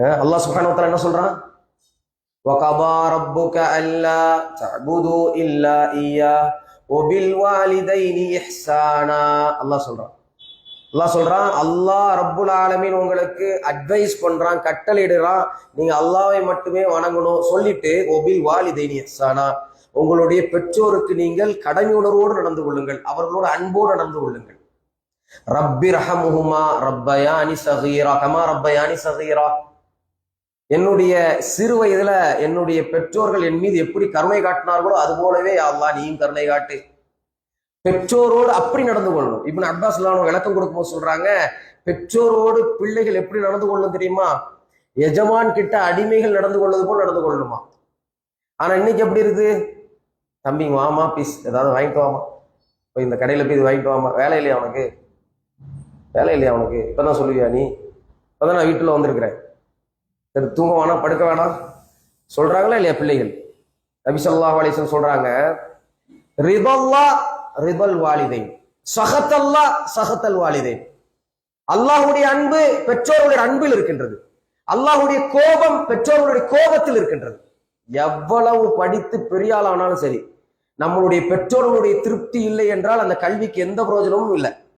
அஹ் அல்லாஹ் சுப்ஹானஹு வ தஆலா என்ன சொல்றான் وَقَضَى رَبُّكَ أَلَّا تَعْبُدُوا إِلَّا إِيَّاهُ وَبِالْوَالِدَيْنِ إِحْسَانًا அல்லாஹ் சொல்றான் அல்லாஹ் சொல்றான் அல்லாஹ் ரப்புல் ஆலமீன் உங்களுக்கு அட்வைஸ் பண்றான் கட்டளையிடுறான் நீங்க அல்லாஹ்வை மட்டுமே வணங்கணும் சொல்லிட்டு ஒபில் வாலிதைனி இஹ்சானா உங்களுடைய பெற்றோருக்கு நீங்கள் கடமை உணர்வோடு நடந்து கொள்ளுங்கள் அவர்களோட அன்போடு நடந்து கொள்ளுங்கள் ரப்பி ரஹமுஹுமா ரப்பயானி சகீரா கமா ரப்பயானி சகீரா என்னுடைய சிறு வயதுல என்னுடைய பெற்றோர்கள் என் மீது எப்படி கருணை காட்டினார்களோ அது போலவே அல்லா நீயும் கருணை காட்டு. பெற்றோரோடு அப்படி நடந்து கொள்ளணும். இப்ப அப்பாஸ் இல்லாமல் விளக்கம் கொடுக்கும்போது சொல்றாங்க பெற்றோரோடு பிள்ளைகள் எப்படி நடந்து கொள்ளணும் தெரியுமா? எஜமான் கிட்ட அடிமைகள் நடந்து கொள்வது போல் நடந்து கொள்ளணுமா? ஆனா இன்னைக்கு எப்படி இருக்கு? தம்பி வாமா பீஸ் ஏதாவது வாங்கிட்டு வாமா போய் இந்த கடையில போய் இது வாங்கிட்டு வாமா வேலை இல்லையா அவனுக்கு வேலை இல்லையா அவனுக்கு இப்பதான் சொல்லுவியா நீ? இப்பதான் நான் வீட்டுல வந்திருக்கிறேன். தூங்க வேணாம் படுக்க வேணாம். சொல்றாங்களா இல்லையா பிள்ளைகள்? நபி வாலிசன் சொல்றாங்க ரிதல்லா ரிதல் வாலிதை சஹத்தல்லா சஹத்தல் வாலிதை அல்லாஹ்வுடைய அன்பு பெற்றோருடைய அன்பில் இருக்கின்றது. அல்லாஹுடைய கோபம் பெற்றோர்களுடைய கோபத்தில் இருக்கின்றது. எவ்வளவு படித்து பெரிய ஆளானாலும் சரி நம்மளுடைய பெற்றோர்களுடைய திருப்தி இல்லை என்றால் அந்த கல்விக்கு எந்த பிரயோஜனமும் இல்லை.